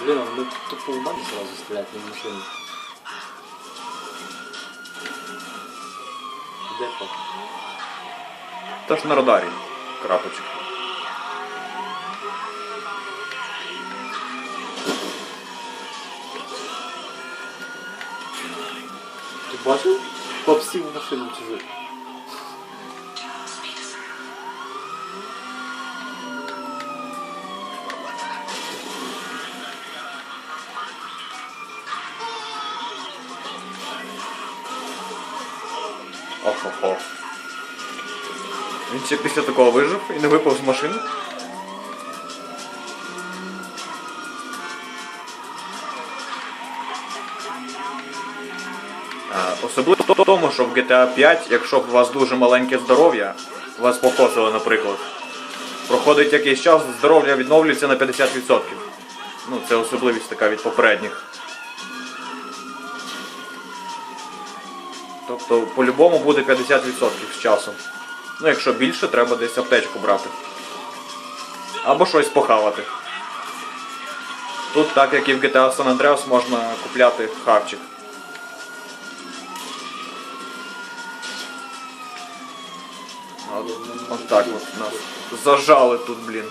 Блин, он бы тупо баке сразу стрелять, не машину. Депо. Та ж на радарі. Крапочка. Ти бачив? Попсів машину чужу. Охо-хо. Він ще після такого вижив і не випав з машини. Особливо в тому, що в GTA 5, якщо у вас дуже маленьке здоров'я, вас покосили, наприклад, проходить якийсь час, здоров'я відновлюється на 50%. Ну, це особливість така від попередніх. Тобто, по-любому буде 50% з часом. Ну, якщо більше, треба десь аптечку брати. Або щось похавати. Тут, так як і в GTA San Andreas, можна купляти хавчик. От так от нас зажали тут, блін.